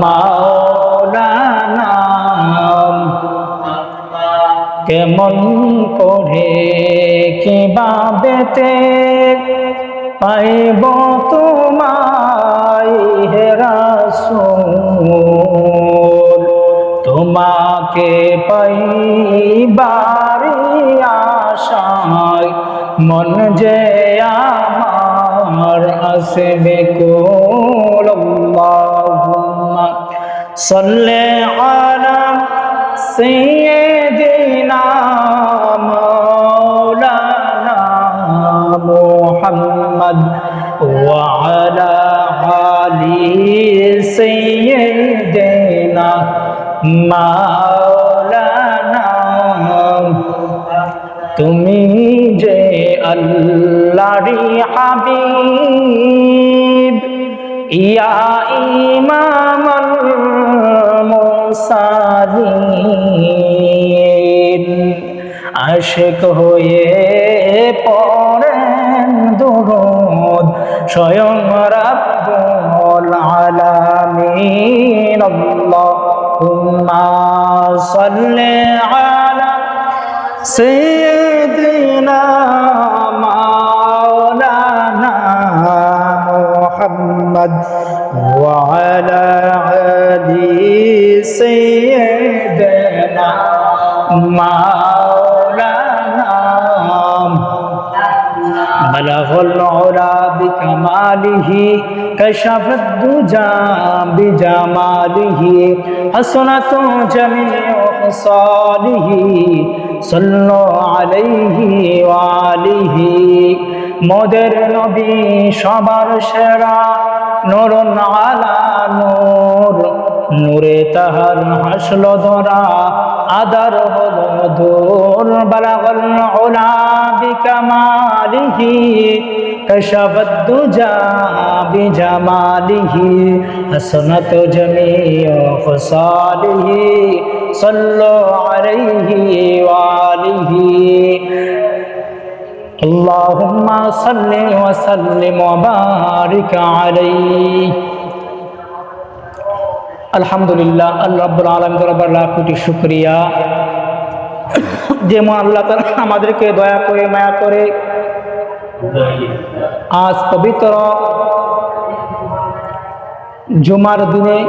মাওলানা কেমন করে কিবাবেতে পাইব তোমায় হে রাসূল? তোমাকে পাইবারি আশায় মন যে আমার আসবে কোলম্বা সাল্লি আলা سيدنا مولانا محمد وعلى آل سيدنا مولانا তুমি যে আল্লাহরি হাবিব ইয়া ইমামাল সারিন। আশেক হয়ে পড়েন দুরুদ স্বয়ং রাব্বুল আলামিন। আল্লাহুম্মা সাল্লি আলা সাইয়্যিদিনা মাওলানা মুহাম্মদ وعلى آل سيدنا مولانا بلغ العلا بكماله كشف الدجى بجماله حسنة جميع خصاله صلوا عليه وآله মোদের নবী সবার সেরা নরন আলা নূর। নূরে তাহার হাসল ধরা, আদার হল ধূর বালাগল ওলা বিকামালিহি কশবত দুজা বিজামালিহি, হসনত জমিও খসালিহি, সল্লো আলাইহি ওয়ালি اللهم صل وسلم وبارك عليه আলহামদুলিল্লাহ আল্লাহ রাব্বুল আলামিন দরবার লাখ কোটি শুকরিয়া যে মা আল্লাহ তাআলা আমাদেরকে দয়া করে মায়া করে আজ পবিত্র জুমার দিনে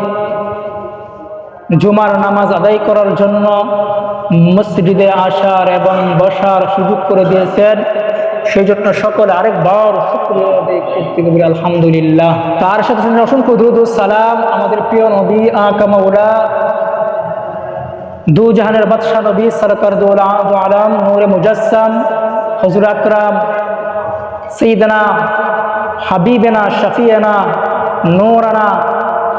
জুমার নামাজ আদায় করার জন্য মসজিদে আসার এবং বসার সুযোগ করে দিয়েছেন সেই জন্য সকলে আরেকবার শুক্রিয়া আদায় আলহামদুলিল্লাহ। তার সাথে সাথে অসংখ্য দুধ সালাম আমাদের প্রিয় নবী আকামাউলা দু জাহানের বাদশাহ নবী, সরকার আলম, নূরে মুজাসম হজুর আকরাম, সঈদনা, হাবিবেনা, শফিয়ানা, নোরানা,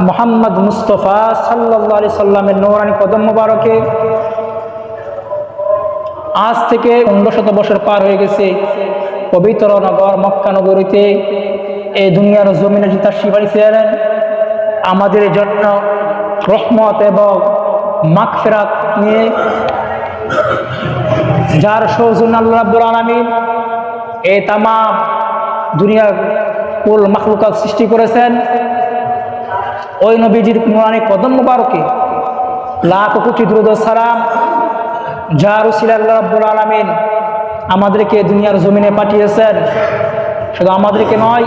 মোহাম্মদ মুস্তফা সাল্লাহ আলি সাল্লামের নোরানি কদম মুবারকে আজ থেকে শত বছর পার হয়ে গেছে। পবিত্র নগর মক্কা নগরীতে এই দুনিয়ার জমিনে যে তার শিবাড়ি ছিলেন, আমাদের জন্য রহমত এবং মাগফিরাত নিয়ে যার সৌজন আল্লাহ রাব্বুল আলামিন এই তামাম দুনিয়ার কুল মাখলুকাত সৃষ্টি করেছেন। ওই নবীজির নুরানি কদম মুবারকে লাখ কোটি দ্রুদ সালাম যার উসিল আল্লাহ রাব্বুল আলামিন আমাদেরকে দুনিয়ার জমিনে পাঠিয়েছেন, শুধু আমাদেরকে নয়,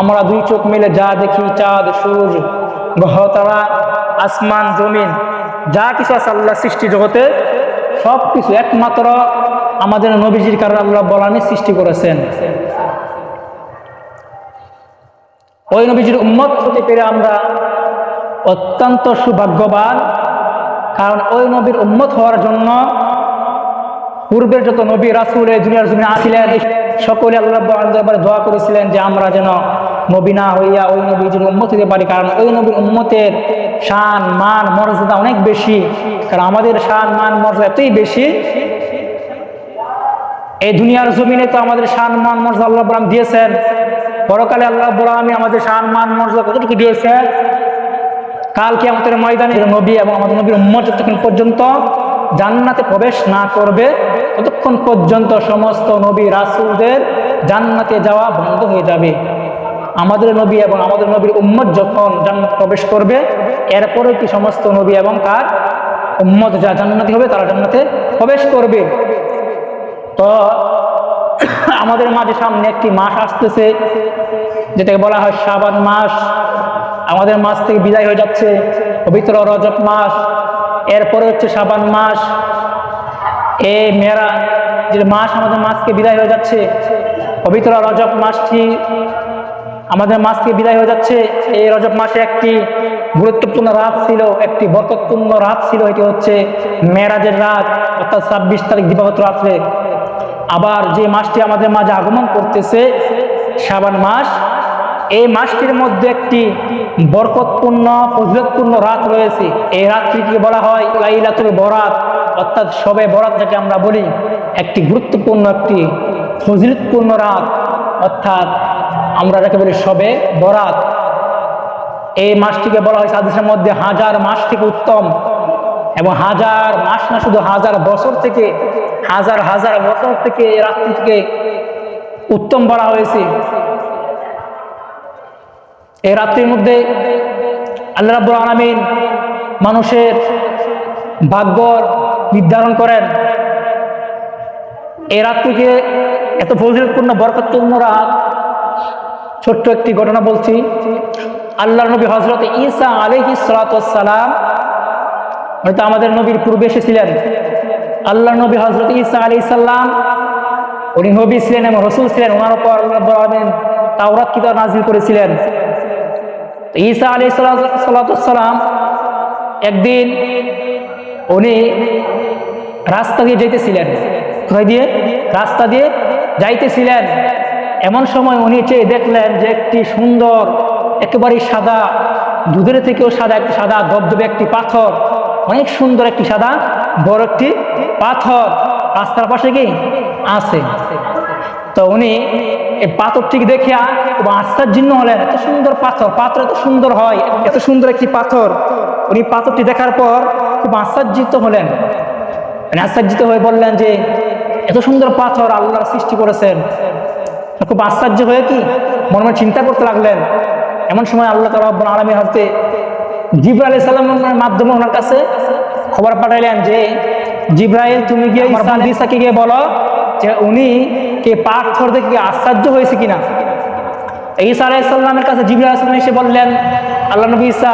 আমরা দুই চোখ মিলে যা দেখি, চাঁদ, সূর্য, গ্রহ, তারা, আসমান, জমিন, যা কিছু আছে আল্লাহ সৃষ্টি জগতে সব কিছু একমাত্র আমাদের নবীজির কারণে আল্লাহ বলানি সৃষ্টি করেছেন। ওই নবীজির উম্মত হতে পেরে আমরা অত্যন্ত সৌভাগ্যবান কারণ ওই নবীর উম্মত হওয়ার জন্য পূর্বের যত নবী রাসুল দুনিয়ার জন্য আসছিলেন সকলে আল্লাহ দোয়া করেছিলেন যে আমরা যেন নবী না হইয়া ওই নবীজির উম্মত হতে পারি। কারণ ওই নবীর উম্মতের শান, মান, মর্যাদা অনেক বেশি। কারণ আমাদের শান, মান, মর্যাদা এতই বেশি। এই দুনিয়ার জমিনে তো আমাদের শান, মান, মর্যাদা আল্লাহ দিয়েছেন। পরকালে আল্লাহ বরামি আমাদের শান, মান, মর্যাদা কতটুকু দিয়েছেন? কালকে আমাদের ময়দানে নবী এবং আমাদের নবীর উম্মত যতক্ষণ পর্যন্ত জান্নাতে প্রবেশ না করবে, ততক্ষণ পর্যন্ত সমস্ত নবী রাসুলদের জান্নাতে যাওয়া বন্ধ হয়ে যাবে। আমাদের নবী এবং আমাদের নবীর উম্মত যখন জান্নাত প্রবেশ করবে এরপরে কি সমস্ত নবী এবং তার উম্মত যা জান্নাতি হবে, তারা জান্নাতে প্রবেশ করবে। তো আমাদের মাঝে সামনে একটি মাস আসতেছে, যেটাকে বলা হয় শ্রাবণ মাস। আমাদের মাস থেকে বিদায় হয়ে যাচ্ছে, পবিত্র রজব মাস, এরপরে হচ্ছে শ্রাবণ মাস। এ মেরা যে মাস আমাদের মাসকে বিদায় হয়ে যাচ্ছে, পবিত্র রজব মাসটি আমাদের মাসকে বিদায় হয়ে যাচ্ছে। এই রজব মাসে একটি গুরুত্বপূর্ণ রাত ছিল, একটি বরকতপূর্ণ রাত ছিল, এটি হচ্ছে মেরাজের রাত, অর্থাৎ ছাব্বিশ তারিখ দিবাগত রাত্রে। আবার যে মাসটি আমাদের মাঝে আগমন করতেছে শ্রাবণ মাস, এই মাসটির মধ্যে একটি বরকতপূর্ণ, ফজলতপূর্ণ রাত রয়েছে। এই রাত্রিকে বলা হয় লাইলাতুল বরাত। অর্থাৎ সবে বরাত যাকে আমরা বলি, একটি গুরুত্বপূর্ণ, একটি ফজিলতপূর্ণ রাত। অর্থাৎ আমরা যাকে বলি সবে বরাত। এই মাসটিকে বলা হয় সাদেশের মধ্যে হাজার মাস থেকে উত্তম এবং হাজার মাস না, শুধু হাজার বছর থেকে, হাজার হাজার বছর থেকে এই রাত্রিকে উত্তম বলা হয়েছে। এই রাত্রির মধ্যে আল্লাহ রাব্বুল আলামিন মানুষের ভাগ্য নির্ধারণ করেন। এই রাত্রিকে এত ফজিলতপূর্ণ, বরকতপূর্ণ রাত। ছোট্ট একটি ঘটনা বলছি। আল্লাহ নবী হজরত ঈসা আলহি সালাম হয়তো আমাদের নবীর পূর্বে এসেছিলেন। আল্লাহ নবী হজরত ঈসা আলি সাল্লাম উনি নবী ছিলেন এবং রসুল ছিলেন। ওনার উপর আল্লাহ তাওরাত কিতাব নাজিল করেছিলেন। ঈসা আলি সাল্লাম একদিন উনি রাস্তা দিয়ে যেতেছিলেন। কোথায় দিয়ে? রাস্তা দিয়ে যাইতেছিলেন। এমন সময় উনি চেয়ে দেখলেন যে একটি সুন্দর, একেবারেই সাদা, দুধের থেকেও সাদা একটি সাদা দবদবে একটি পাথর। অনেক সুন্দর একটি সাদা, বড় একটি পাথর। রাস্তার পাশে কি? আছে। তো উনি এই পাথরটিকে দেখে খুব আশ্চর্যিন্ন হলেন। এত সুন্দর পাথর পাথর এত সুন্দর হয় এত সুন্দর একটি পাথর। উনি পাথরটি দেখার পর খুব আশ্চর্যিত হলেন। মানে আশ্চর্যিত হয়ে বললেন যে এত সুন্দর পাথর আল্লাহ সৃষ্টি করেছেন। খুব আশ্চর্য হয়ে কি মনে মনে চিন্তা করতে লাগলেন। এমন সময় আল্লাহ তালা আব্বুল আলমী হতে জিব্রা আলি সাল্লামের মাধ্যমে ওনার কাছে খবর পাঠাইলেন যে জিব্রাইল তুমি গিয়ে গিয়ে বলো যে উনি কে পাথর দেখে আশ্চর্য হয়েছে কিনা? ঈসা আলাইসাল্লামের কাছে জিবরা আলাইসাল্লাম এসে বললেন, আল্লাহ নবী ঈসা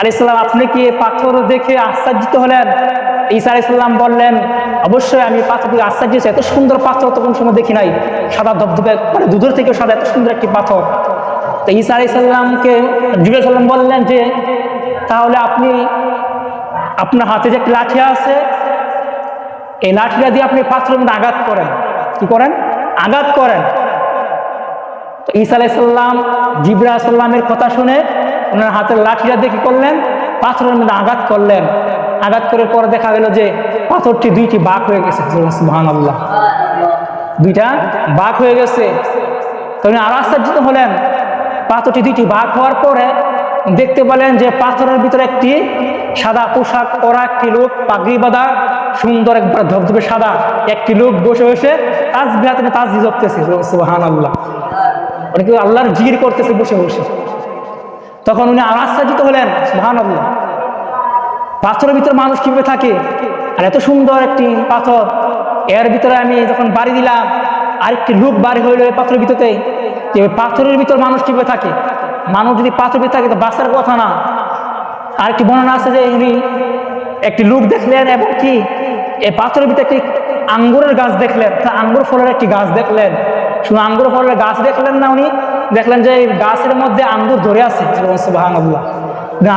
আলাইসাল্লাম আপনি কি পাথর দেখে আশ্চর্যিত হলেন? ঈসা আলাইসাল্লাম বললেন, অবশ্যই আমি পাথর থেকে আশ্চর্য হয়েছি। এত সুন্দর পাথর তো কোনো সময় দেখি নাই। সাদা ধবধবে মানে দুধের থেকেও সাদা, এত সুন্দর একটি পাথর তো ঈসা আলাইসাল্লামকে জিবরা সাল্লাম বললেন যে, তাহলে আপনি, আপনার হাতে যে একটি লাঠি আছে, এই লাঠিটা দিয়ে আপনি পাথরের মধ্যে আঘাত করেন। কি করেন? আঘাত করেন। তো ঈসা আলাইসাল্লাম জিবরা সাল্লামের কথা শুনে ওনার হাতের লাঠিটা দেখি করলেন? পাথরের মধ্যে আঘাত করলেন। আঘাত করার পর দেখা গেল যে পাথরটি দুইটি বাঘ হয়ে গেছে। সুহান আল্লাহ দুইটা বাঘ হয়ে গেছে। তো উনি আর আশ্চর্যিত হলেন। পাথরটি দুইটি বাঘ হওয়ার পরে দেখতে পেলেন যে পাথরের ভিতরে একটি সাদা পোশাক পরা একটি লোক, পাগড়ি বাঁধা, সুন্দর একবার ধবধবে সাদা। একটি লোক বসে বসে তাজ বিহাতে তাজ জপতেছে। সুহান আল্লাহ কিন্তু আল্লাহর জিগির করতেছে বসে বসে। তখন উনি আশ্চর্যিত হলেন। সুহান আল্লাহ পাথরের ভিতরে মানুষ কীভাবে থাকে? আর এত সুন্দর একটি পাথর। এর ভিতরে আমি যখন বাড়ি দিলাম, আরেকটি লোক বাড়ি হইল পাথরের ভিতরে পাথরের ভিতর মানুষ কীভাবে থাকে? মানুষ যদি ভিতরে থাকে, তো বাঁচার কথা না। আরেকটি বর্ণনা আছে যে উনি একটি লোক দেখলেন এবং কি এই পাথরের ভিতরে একটি আঙ্গুরের গাছ দেখলেন। তা আঙ্গুর ফলের একটি গাছ দেখলেন। শুধু আঙ্গুর ফলের গাছ দেখলেন না উনি, দেখলেন যে গাছের মধ্যে আঙ্গুর ধরে আছে। সুবাহান আল্লাহ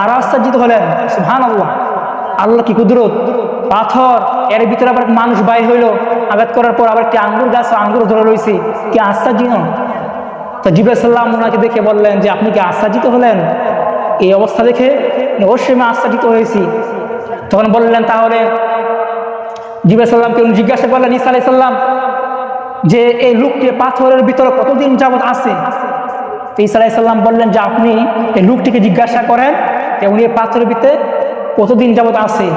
আরও আশ্চর্যিত হলেন সুহান আল্লাহ আল্লাহ কি কুদরত? পাথর, এর ভিতরে আবার মানুষ বাই হইল। আঘাত করার পর আবার একটি আঙ্গুর গাছ, আঙ্গুর ধরে রয়েছে। কি আশ্চর্য তো জিব্রাইল সাল্লাম ওনাকে দেখে বললেন যে, আপনি কি আশ্চার্যিত হলেন? এই অবস্থা দেখে অবশ্যই আমি আশ্চার্যিত হয়েছি। তখন বললেন, তাহলে জিব্রাইল সাল্লামকে উনি জিজ্ঞাসা করলেন, ঈসা আলাইহিস সাল্লাম যে এই লোকটি পাথরের ভিতরে কতদিন যাবত আছে? তো ঈসা আলাইহিস সাল্লাম বললেন যে, আপনি এই লোকটিকে জিজ্ঞাসা করেন যে, উনি এই পাথরের ভিতরে কতদিন যাবৎ আছে?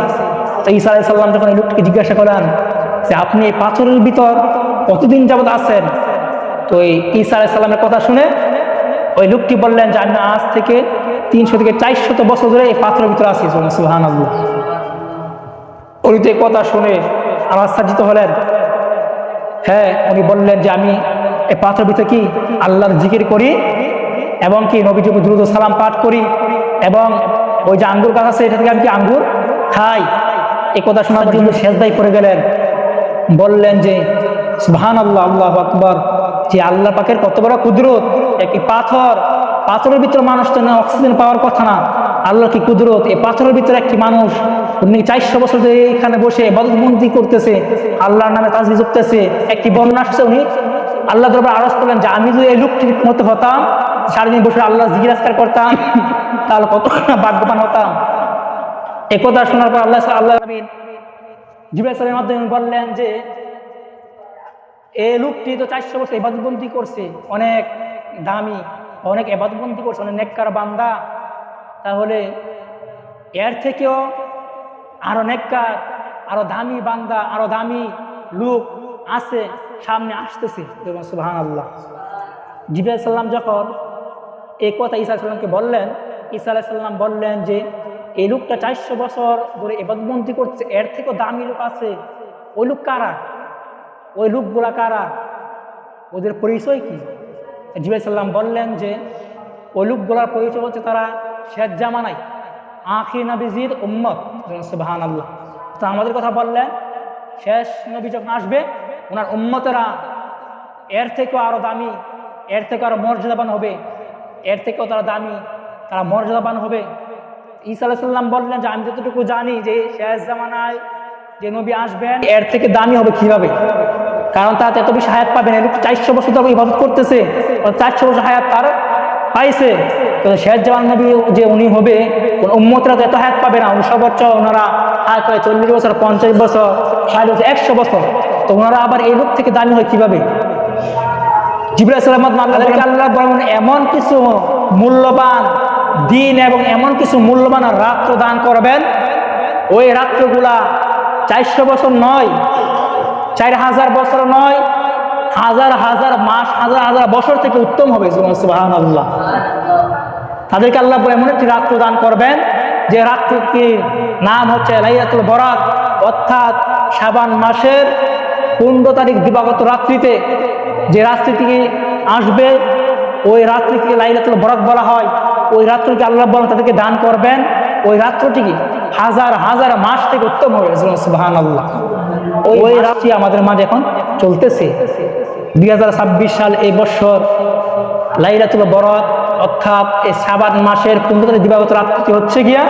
তো ঈসা আলাইহিস সাল্লাম যখন এই লোকটিকে জিজ্ঞাসা করেন যে, আপনি এই পাথরের ভিতর কতদিন যাবৎ আছেন? তো এই ঈসা আলাইহিস সাল্লামের কথা শুনে ওই লোকটি বললেন যে আমি আজ থেকে তিনশো থেকে চারশত বছর ধরে এই পাথরের ভিতরে আছি। সুহান আল্লাহ উনি তো এই কথা শুনে আশ্চর্যিত হলেন। হ্যাঁ উনি বললেন যে আমি এই পাথরের ভিতরে কি আল্লাহর জিকির করি এবং কি নবীজি দ্রুত সালাম পাঠ করি এবং ওই যে আঙ্গুর গাছ আছে এটা থেকে আমি কি আঙ্গুর খাই? এ কথা শোনার জন্য শেষদাই পড়ে গেলেন। বললেন যে সুহান আল্লাহ আল্লাহ আকবর। যে আল্লাহ পাকের কত বড় কুদরত, একটি পাথর। পাথরের ভিতরে মানুষ তো না, অক্সিজেন পাওয়ার কথা না। আল্লাহ কি কুদরত? এই পাথরের ভিতরে একটি মানুষ উনি চারশো বছর ধরে এখানে বসে বদমন্দি করতেছে, আল্লাহর নামে তাজবি জুকতেছে একটি বন্যা আসছে উনি। আল্লাহ দরবার আরজ করলেন যে, আমি যদি এই লোকটির মতো হতাম, সারাদিন বসে আল্লাহ জিজ্ঞাসকার করতাম, তাহলে কত ভাগ্যবান হতাম? একথা শোনার পর আল্লাহ আল্লাহ নবীন সালামের মাধ্যমে বললেন যে এই লোকটি তো চারশো বছর এবাদবন্দি করছে, অনেক দামি, অনেক এবাদবন্দি করছে, অনেক নেককার বান্দা। তাহলে এর থেকেও আরও নেককার, আরও দামি বান্দা, আরও দামি লোক আছে, সামনে আসতেছে। সুবাহান আল্লাহ জিবাই সাল্লাম যখন এই কথা ঈসা সাল্লামকে বললেন, ঈসা আলাইসাল্লাম বললেন যে, এই লোকটা চারশো বছর ধরে এবাদবন্দি করছে, এর থেকেও দামি লোক আছে। ওই লোক কারা? ওই লোকগুলা কারা? ওদের পরিচয় কি? জিবাই সাল্লাম বললেন যে, ওই লোকগুলার পরিচয় হচ্ছে তারা শেষ জামানাই আখি নবীজির উম্মত। সুবাহান আল্লাহ তো আমাদের কথা বললেন, শেষ নবী যখন আসবে, ওনার উম্মতেরা এর থেকেও আরও দামি, এর থেকে আরও মর্যাদাবান হবে, এর থেকেও তারা দামি, তারা মর্যাদাবান হবে। ঈসা আলাইসাল্লাম বললেন যে, আমি যতটুকু জানি যে, শেষ জামানায় যে নবী আসবেন, এর থেকে দামি হবে কীভাবে? কারণ তারা তো এত বেশি হায়াত পাবে না। চারশো বছর ধরে ইবাদত করতেছে। চারশো বছর হায়াত তার পাইছে। তো শেষ জামান নবী যে উনি হবে উম্মতরা তো এত হায়াত পাবে না। উনি সর্বোচ্চ ওনারা হায়াত পায় চল্লিশ বছর, পঞ্চাশ বছর, ষাট বছর, একশো বছর। তো ওনারা আবার এই লোক থেকে দামি হয় কীভাবে? তাদেরকে আল্লাহ এমন কিছু মূল্যবান দিন এবং এমন কিছু মূল্যবান রাত্র দান করবেন। ওই রাত্রগুলা চারশো বছর নয় চার হাজার বছর নয়, হাজার হাজার মাস, হাজার হাজার বছর থেকে উত্তম হবে সুবাহান আল্লাহ তাদেরকে আল্লাহ এমন একটি রাত্র দান করবেন, যে রাত্রিটি নাম হচ্ছে লাইয়াতুল বরাত অর্থাৎ সাবান মাসের পনেরো তারিখ দিবাগত রাত্রিতে যে রাত্রিটি আসবে, ওই রাত্রিটিকে লাইলাতুল বরাত বলা হয়। ওই রাত্রিকে আল্লাহ বলেন, তাদেরকে দান করবেন। ওই রাত্রটিকে হাজার হাজার মাস থেকে উত্তম হবে সুবাহান আল্লাহ ওই রাশি আমাদের মাঝে এখন চলতেছে। দুই ছাব্বিশ সাল এই বছর লাইলাতুল বরাত অর্থাৎ এই সাবান মাসের পনেরো তারিখ দিবাগত রাত্রি হচ্ছে গিয়া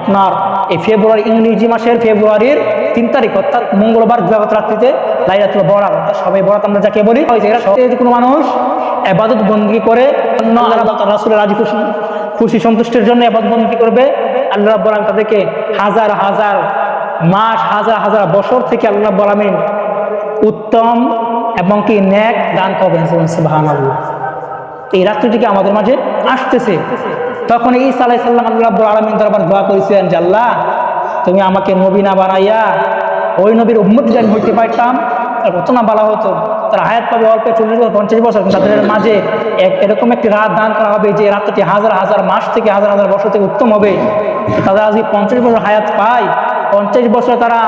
আপনার এই ফেব্রুয়ারি ইংরেজি মাসের ফেব্রুয়ারির তিন তারিখ, অর্থাৎ মঙ্গলবার দিবাগত রাত্রিতে লাইলাতুল বরাত অর্থাৎ সবাই বরাত আমরা যাকে বলি যদি কোনো মানুষ আবাদত বন্দী করে অন্য রাসুলের রাজি খুশি খুশি সন্তুষ্টির জন্য আবাদ বন্দী করবে। আল্লাহ বলাম তাদেরকে হাজার হাজার মাস, হাজার হাজার বছর থেকে আল্লাহ বলামিন উত্তম এবং কি ন্যাক দান করবেন সুবাহান আল্লাহ এই রাত্রিটিকে আমাদের মাঝে আসতেছে। তখন এই আলাই সাল্লাম আল্লাহ আলমিন দরবার দোয়া করেছিলেন যে, আল্লাহ, তুমি আমাকে নবী না বানাইয়া ওই নবীর উম্মত আমি হইতে পারতাম, তার বলা হতো, তারা হায়াত পাবে অল্প চল্লিশ বছর পঞ্চাশ বছর। তাদের মাঝে এক, এরকম একটি রাত দান করা হবে যে, রাত্রিটি হাজার হাজার মাস থেকে হাজার হাজার বছর থেকে উত্তম হবে। তারা আজ পঞ্চাশ বছর হায়াত পায়। পঞ্চাশ বছর তারা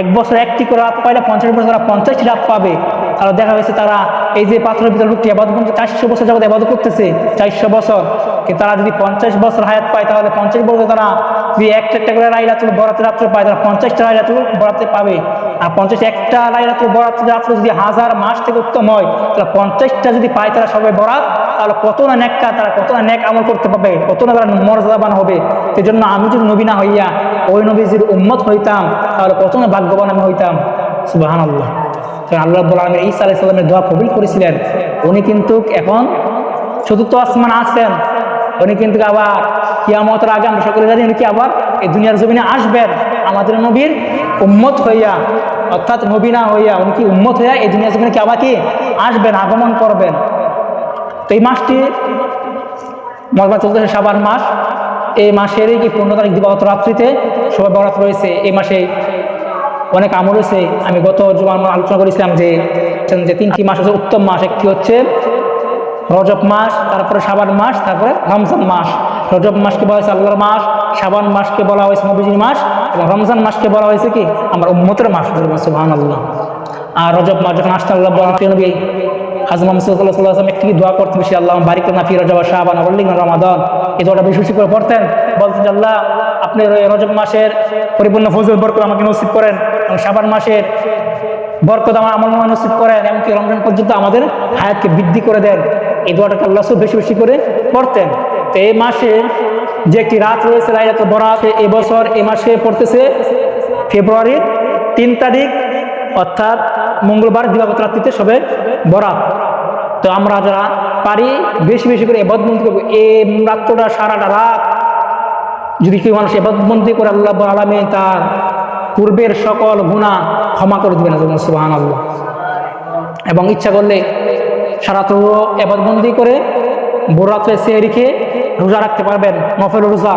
এক বছর একটি করে রাত পাইলে পঞ্চাশ বছর তারা পঞ্চাশটি রাত পাবে। তারা দেখা গেছে তারা এই যে পাথরের ভিতরে লোকটি আবাদ করতে চারশো বছর যাবত আবাদ করতেছে, চারশো বছর। কিন্তু তারা যদি পঞ্চাশ বছর হায়াত পায়, তাহলে পঞ্চাশ বছর তারা যদি একটা একটা করে রাইলাতুল বরাতে রাত্রে পায়, তারা পঞ্চাশটা রাইলাতুল বরাতে পাবে। আর পঞ্চাশ একটা রাইলাতুল বরাতে রাত্রে যদি হাজার মাস থেকে উত্তম হয়, তাহলে পঞ্চাশটা যদি পায় তারা সবাই বরাত, তাহলে কত না নেককা তারা কত না নেক আমল করতে পারবে, কত না তারা মর্যাদাবান হবে। সেই জন্য আমি যদি নবী না হইয়া, ওই নবীজির উম্মত হইতাম, তাহলে কত না ভাগ্যবান আমি হইতাম। সুবাহান আল্লাহ আল্লাহ রাব্বুল আলামিন ঈসা আলাইহিস সালামের দোয়া কবুল করেছিলেন। উনি কিন্তু এখন চতুর্থ আসমান আসছেন উনি কিন্তু আবার কিয়ামতের আগে, আমরা সকলে জানি উনি কি আবার এই দুনিয়ার জমিনে আসবেন। আমাদের নবীর উম্মত হইয়া, অর্থাৎ নবী না হইয়া উনি কি উম্মত হইয়া এই দুনিয়ার জমিনে কি আবার কি আসবেন, আগমন করবেন? তো এই মাসটি মজবা চলতেছে সাবান মাস। এই মাসেরই কি পনেরো তারিখ দিবাগত রাত্রিতে সবাই বরাত রয়েছে। এই মাসে অনেক আমল হয়েছে। আমি গত আলোচনা করেছিলাম যে যে তিনটি মাস হচ্ছে উত্তম মাস, একটি হচ্ছে রজব মাস, তারপরে সাবান মাস, তারপরে রমজান মাস। রজব মাসকে বলা হয়েছে আল্লাহর মাস, সাবান মাসকে বলা হয়েছে নবীজির মাস, এবং রমজান মাসকে বলা হয়েছে কি? আমার উম্মতের মাস সুহান আল্লাহ আর রজব মাস যখন আসতে আল্লাহ বলা নবী হাজমা মুসল্লাহ একটি দোয়া করতেন বেশি আল্লাহ বারিক না ফি রজব শাহবান বললিং রমাদান। এই দোয়াটা বেশি করে পড়তেন। বলতেন আল্লাহ, আপনি রজব মাসের পরিপূর্ণ ফজল বরকত আমাকে নসিব করেন এবং শাবান মাসের বরকত আমার আমল নামায় নসিব করেন, এমনকি রমজান পর্যন্ত আমাদের হায়াতকে বৃদ্ধি করে দেন। এই দোয়াটাকে আল্লাহ বেশি বেশি করে পড়তেন। তো এই মাসে যে একটি রাত রয়েছে রাত বরাত এই বছর এই মাসে পড়তেছে ফেব্রুয়ারির তিন তারিখ, অর্থাৎ মঙ্গলবার দিবাগত রাত্রিতে সবে বরাত। তো আমরা যারা পারি, বেশি বেশি করে এবাদবন্দি করব। এই রাত্রটা, সারাটা রাত যদি কেউ মানুষ এবাদবন্দি করে, আল্লাহ আলমী তার পূর্বের সকল গুণা ক্ষমা করে দেবেন সুবাহান আল্লাহ এবং ইচ্ছা করলে সারাত্র এবাদবন্দি করে বোরাত্রে রেখে রোজা রাখতে পারবেন, নফেল রোজা।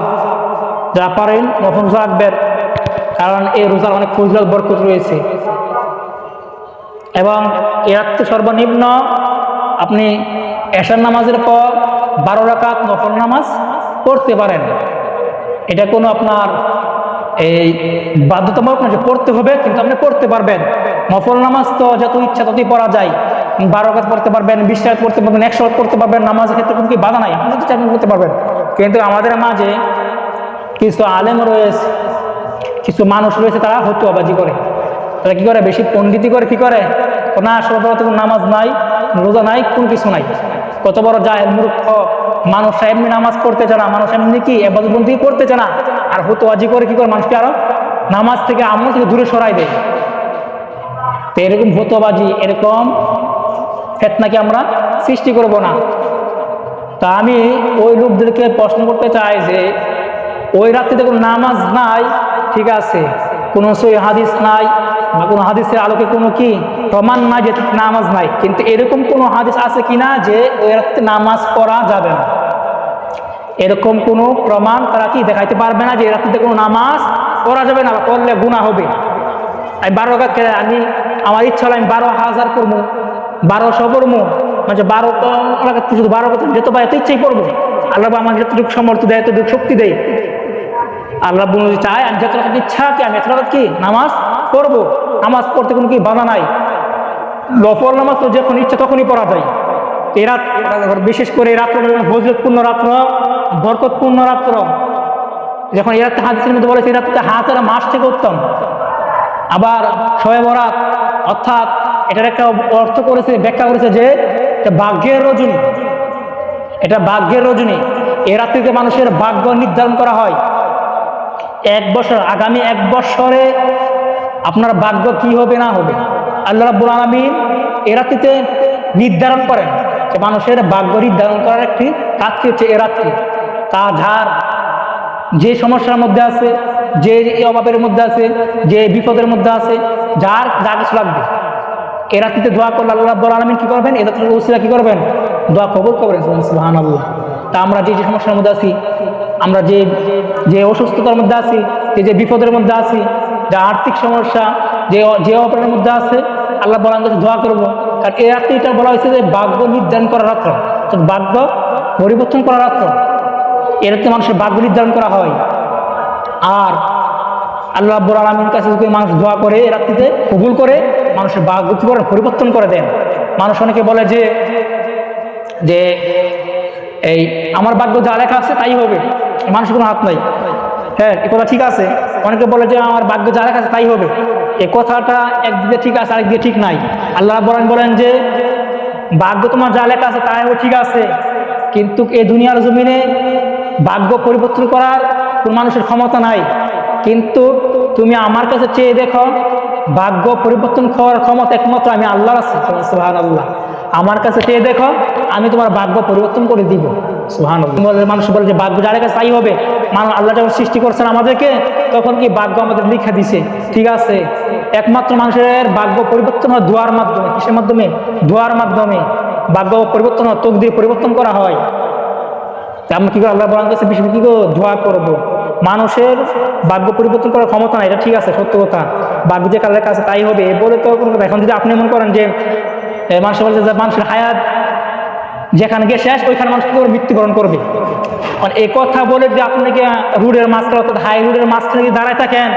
যারা পারেন, নফেল রোজা রাখবেন, কারণ এই রোজার অনেক ফজল বরকত রয়েছে। এবং এর সর্বনিম্ন আপনি এশার নামাজের পর বারো রাকাত নফল নামাজ পড়তে পারেন। এটা কোনো আপনার এই বাধ্যতামূলক না যে পড়তে হবে, কিন্তু আপনি পড়তে পারবেন। নফল নামাজ তো যত ইচ্ছা ততই পড়া যায়। বারো রাকাত পড়তে পারবেন, বিশ রাকাত পড়তে পারবেন, একশো রাকাত পড়তে পারবেন, নামাজের ক্ষেত্রে কোনো কি বাধা নাই আপনি চাকরি করতে পারবেন। কিন্তু আমাদের মাঝে কিছু আলেম রয়েছে, কিছু মানুষ রয়েছে, তারা হত্যুয়াবাজি করে। তারা কি করে? বেশি পণ্ডিতি করে কি করে? না কোনো নামাজ নাই, রোজা নাই, কোন কিছু নাই। কত বড় যায় মূর্খ। মানুষ এমনি নামাজ পড়তে চায় না, মানুষ এমনি কি এবাদবন্দি করতে চায় না? আর হতোয়াজি করে কি করে মানুষকে আরও? নামাজ থেকে আমল থেকে দূরে সরাই দেয়। তো এরকম হতোবাজি, এরকম ফেতনাকে আমরা সৃষ্টি করব না। তা আমি ওই লোকদেরকে প্রশ্ন করতে চাই যে, ওই রাত্রিতে কোনো নামাজ নাই, ঠিক আছে। কোনো সই হাদিস নাই বা কোনো হাদিসের আলোকে কোনো কি? প্রমাণ নাই যে নামাজ নাই। কিন্তু এরকম কোনো হাদিস আছে কি না যে ওই রাত্রিতে নামাজ পড়া যাবে না? এরকম কোনো প্রমাণ তারা কি দেখাইতে পারবে না যে এই রাত্রিতে কোনো নামাজ পড়া যাবে না পড়লে গুণা হবে? আমি বারো রাখাত আমি আমার ইচ্ছা হলো আমি বারো হাজার করব, বারোশো পড়ব মানে বারো শুধু বারো কথা যত বা এত ইচ্ছাই পড়ব। আল্লাহ আমাকে যতটুকু সমর্থ দেয় এতটুকু শক্তি দেয়। আল্লাহ যদি চায় আমি যত রকম ইচ্ছা কি আমি এত কি নামাজ পড়ব, নামাজ পড়তে কোনো কি বাধা নাই। লফর নামাজ তো যখন ইচ্ছা তখনই পড়া যায়। এই রাত, বিশেষ করে রাত্র ফজলতপূর্ণ রাত্র, বরকতপূর্ণ রাত্র। যখন রাত্রে হাদিসের মধ্যে বলেছে এই রাত্রে হাজার মাস থেকে উত্তম। আবার শয়ে বরাত, অর্থাৎ এটার একটা অর্থ করেছে, ব্যাখ্যা করেছে যে, এটা ভাগ্যের রজনী। এটা ভাগ্যের রজনী। এ রাত্রিতে মানুষের ভাগ্য নির্ধারণ করা হয়, এক বছর, আগামী এক বছরে আপনার ভাগ্য কি হবে, না হবে? আল্লাহ রাব্বুল আলমিন এ রাত্রিতে নির্ধারণ করেন যে মানুষের ভাগ্য নির্ধারণ করার একটি কাজটি হচ্ছে এ রাত্রি। তা যার যে সমস্যার মধ্যে আছে, যে অভাবের মধ্যে আছে, যে বিপদের মধ্যে আছে, যার যা কিছু লাগবে। এ রাত্রিতে দোয়া করলে আল্লাহ রাব্বুল আলমিন কী করবেন? এ রাত্রিতে উসিলা কী করবেন? দোয়া কবুল করবেন সুবহান আল্লাহ তা আমরা যে যে সমস্যার মধ্যে আছি, আমরা যে যে অসুস্থতার মধ্যে আছি, যে যে বিপদের মধ্যে আছি যা আর্থিক সমস্যা, যে যে অপরাধের মধ্যে আছে, আল্লাহ বলার কাছে দোয়া করব। কারণ এই এটা বলা হয়েছে যে ভাগ্য নির্ধারণ করা রাত্র অর্থাৎ ভাগ্য পরিবর্তন করা রাত্র এ রাত্রে মানুষের ভাগ্য নির্ধারণ করা হয়। আর আল্লাহ আব্বুর আলমীর কাছে যদি মানুষ দোয়া করে এ রাত্রিতে, কবুল করে, মানুষের ভাগ্য কী করে? পরিবর্তন করে দেন। মানুষ অনেকে বলে যে যে এই, আমার ভাগ্য যা লেখা আছে তাই হবে। মানুষের কোনো হাত নাই। হ্যাঁ এ কথা ঠিক আছে। অনেকে বলে যে আমার ভাগ্য যা লেখা আছে তাই হবে। এ কথাটা একদিকে ঠিক আছে, আরেকদিকে ঠিক নাই। আল্লাহ বলেন বলেন যে, ভাগ্য তোমার যা লেখা আছে তাই ঠিক আছে। কিন্তু এই দুনিয়ার জমিনে ভাগ্য পরিবর্তন করার কোন মানুষের ক্ষমতা নাই। কিন্তু তুমি আমার কাছে চেয়ে দেখো, ভাগ্য পরিবর্তন করার ক্ষমতা একমাত্র আমি আল্লাহর আছে। আল্লাহ আমার কাছে চেয়ে দেখো, আমি তোমার ভাগ্য পরিবর্তন করে দিব। সুহান মানুষ বলে যে ভাগ্য যার কাছে তাই হবে। মানুষ আল্লাহ যখন সৃষ্টি করছেন আমাদেরকে, তখন কি ভাগ্য আমাদের লিখে দিছে? ঠিক আছে। একমাত্র মানুষের ভাগ্য পরিবর্তন হয় দোয়ার মাধ্যমে। কিসের মাধ্যমে? দোয়ার মাধ্যমে। ভাগ্য পরিবর্তন হয় দিয়ে পরিবর্তন করা হয়। তা আমরা কি করে আল্লাহ বলার কাছে বেশি কি করে দোয়া করব। মানুষের ভাগ্য পরিবর্তন করার ক্ষমতা নাই, এটা ঠিক আছে, সত্য কথা। ভাগ্য যে কালের কাছে তাই হবে বলে তো। এখন যদি আপনি মনে করেন যে এ, মানুষ বলছে যে মানুষের হায়াত যেখানে গিয়ে শেষ ওইখানে মানুষ কি মৃত্যুবরণ করবে। আর এই কথা বলে যে আপনাকে রুডের মাঝখানে অর্থাৎ হাই রুডের মাঝখানে যদি দাঁড়ায় থাকেন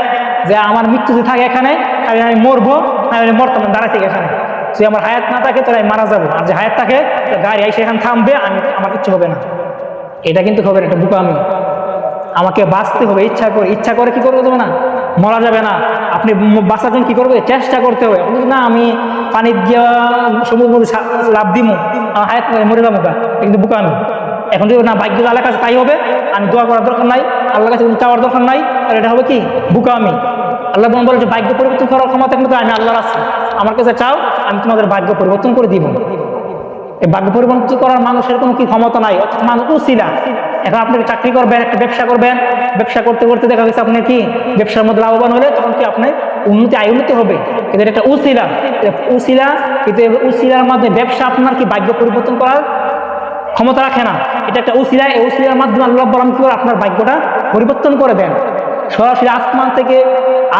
যে আমার মৃত্যু যদি থাকে এখানে তাহলে আমি মরবো আমি মরতাম না, দাঁড়াই থেকে এখানে। যদি আমার হায়াত না থাকে তাহলে আমি মারা যাব। আর যে হায়াত থাকে গাড়ি এসে এখানে থামবে আমি আমার কিচ্ছু হবে না। এটা কিন্তু হবে না এটা বুকামি। আমাকে বাঁচতে হবে ইচ্ছা করে ইচ্ছা করে কি করবে দেবো না মরা যাবে না। আপনি বাঁচার জন্য কি করবে? চেষ্টা করতে হবে। না আমি পানি গিয়া সমুদ্রের মধ্যে সা- লাভ আমার হায়াত মরে যাব কিন্তু বুকামি এখন যদি না ভাগ্য আল্লাহ কাছে তাই হবে। আমি দোয়া করার দরকার নাই। আল্লাহর কাছে চাওয়ার দরকার নাই। আর এটা হবে কি? বুকামি আল্লাহ বলেন বলে যে ভাগ্য পরিবর্তন করার ক্ষমতা কিন্তু আমি আল্লাহর আছি। আমার কাছে চাও, আমি তোমাদের ভাগ্য পরিবর্তন করে দিব। এই ভাগ্য পরিবর্তন করার মানুষের কোনো কি ক্ষমতা নাই? অর্থাৎ মানুষ উচিলা। এখন আপনি চাকরি করবেন, একটা ব্যবসা করবেন, ব্যবসা করতে করতে দেখা গেছে আপনি কি, ব্যবসার মধ্যে লাভবান হলে তখন কি আপনার উন্নতি, আয় উন্নতি হবে। কিন্তু এটা একটা উচিলা উচিলা কিন্তু এই উচিলার মাধ্যমে ব্যবসা আপনার কি ভাগ্য পরিবর্তন করার ক্ষমতা রাখে না। এটা একটা উশিলা এই উচিলার মাধ্যমে আল্লাহ বলাম কি করে আপনার ভাগ্যটা পরিবর্তন করে দেন। সরাসরি আসমান থেকে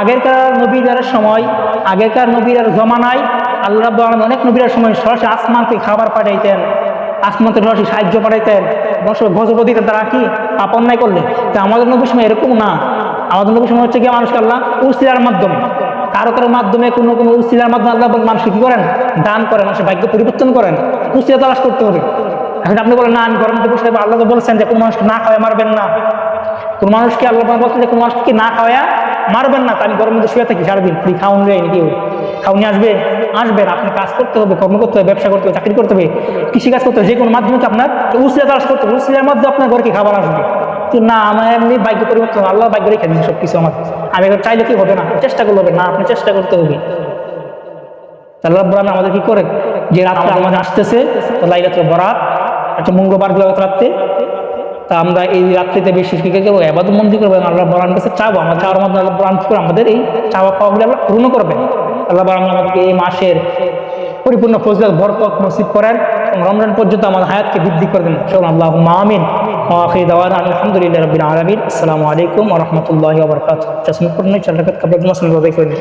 আগেরকার নবীদের সময়, আগেরকার নবীর জমানায় আল্লাহ অনেক নবীর সময় সরাসরি থেকে খাবার পাঠাইতেন। আসমান সরাসরি সাহায্য পাঠাইতেন গজব দিতেন তারা কি পাপ অন্যায় করলে? তো আমাদের নবীর সময় এরকম না। আমাদের নবীর সময় হচ্ছে কি মানুষকে আল্লাহ উচিলার মাধ্যমে, কারও কারও মাধ্যমে কোনো কোনো উচিলার মাধ্যমে আল্লাহ মানুষ কি করেন? দান করেন, মানুষের ভাগ্য পরিবর্তন করেন। উচিলা তালাশ করতে হবে। এখন আপনি বলেন, না, আমি ঘরের মধ্যে বসে আল্লাহ তো বলছেন যে, কোনো মানুষকে না খাওয়ায় মারবেন না। কোন মানুষকে আল্লাহ বলছেন যে, কোনো মানুষকে না খাওয়ায়া মারবেন না। আমি ঘরের মধ্যে শুয়ে থাকি সারাদিন। ফ্রি খাওয়ান যায় নাকি? খাওয়ানি আসবে? আসবেন আপনি কাজ করতে হবে কর্ম করতে হবে ব্যবসা করতে হবে চাকরি করতে হবে কৃষিকাজ করতে হবে যে কোনো মাধ্যমে তো আপনার উচিলা তালাশ করতে হবে উচিলার মধ্যে আপনার ঘরকে খাবার আসবে? কিন্তু না আমার এমনি ভাগ্য পরিবর্তন আল্লাহ ভাগ্য রেখে দিচ্ছে সব কিছু আমার। আমি এখন চাইলে কি হবে না? চেষ্টা করলে হবে না আপনি চেষ্টা করতে হবে। রব্বুল আলামিন আমাদের কি করে যে রাত্রে আমাদের আসতেছে তো লাইলাতুল বরাত একটা মঙ্গলবার দিবাগত রাত্রে তা আমরা এই রাত্রিতে বেশি কি করব? এবাদত মন্দির করব আল্লাহ বরান কাছে চাবো আমার চাওয়ার মধ্যে আল্লাহ বলান কি করে আমাদের এই চাওয়া পাওয়াগুলো আল্লাহ পূর্ণ করবেন। আল্লাহ বলান আমাদেরকে এই মাসের পরিপূর্ণ ফজলাত, বরকত নসিব করেন এবং রমজান পর্যন্ত আমাদের হায়াতকে বৃদ্ধি করে দেন। আল্লাহ মামিন আলহামদুলিল্লাহ রবিন আলমিন। আসসালামু আলাইকুম রহমতুল্লাহ বরকাত চশমা পড়ুন চার রাকাত মাসুল করে